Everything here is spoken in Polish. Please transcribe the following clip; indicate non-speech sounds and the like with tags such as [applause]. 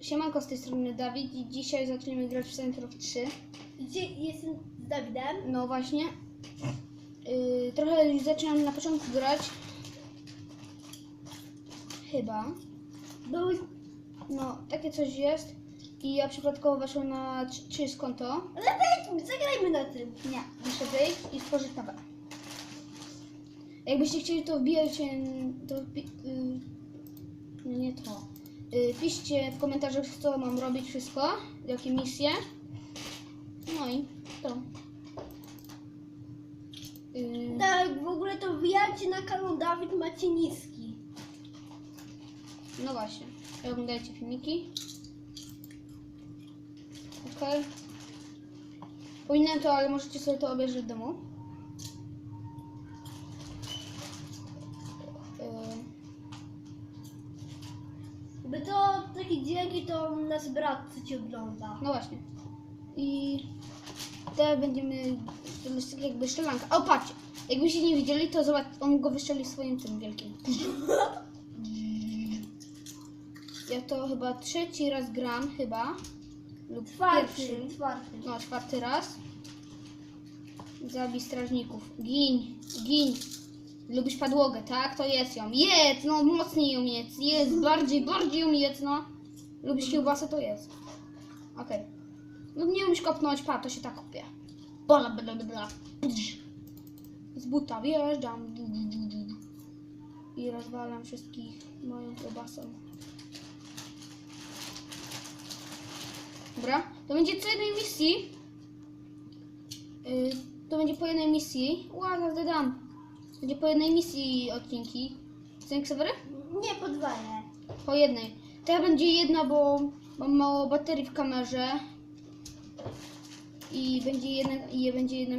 Siemanko, z tej strony Dawid i dzisiaj zaczniemy grać w Center of 3. Gdzie jestem z Dawidem? No właśnie. Yy, trochę już zaczynam na początku grać. Chyba. Bo No, takie coś jest. I ja przypadkowo weszłam na czy- czyjeś konto. ale wejdźmy, zagrajmy na tym. Nie, muszę wyjść i stworzyć nowe. Jakbyście chcieli to wbijać, to pi- no nie to. Y, piszcie w komentarzach, co mam robić, wszystko, jakie misje. No i to. Y, Tak, w ogóle to wbijajcie na kanał Dawid Macieniski. no właśnie, oglądajcie filmiki. Okej. Powinienem to, ale możecie sobie to obejrzeć w domu. Y, By to takie dźwięki to nasz brat co ci ogląda. No właśnie. I teraz będziemy. To jest tak jakby strzelanka. O patrzcie! Jakbyście nie widzieli, to zobacz, on go wystrzeli swoim tym wielkim. [laughs] Ja to chyba trzeci raz gram, chyba. Lub Czwarty, pierwszy. czwarty. No, czwarty raz. Zabij strażników. Gin, gin. Lubisz padłogę, tak? To jest ją. Jedz, no mocniej ją jedz. Jest, bardziej, bardziej ją jedz, no. Lubisz kiełbasę, to jest. Okej. No nie umiesz kopnąć, pa, to się tak kopie. Bla, bla, bla, bla. Z buta wjeżdżam. I rozwalam wszystkich moją kiełbasą. Dobra, to będzie co jednej misji. Yy, to będzie po jednej misji. Ła, dodam. Będzie po jednej misji odcinki. Chcesz Ksawery? Nie, podwaję. Po jednej. Teraz będzie jedna, bo mam mało baterii w kamerze. I będzie jedna, i będzie jedna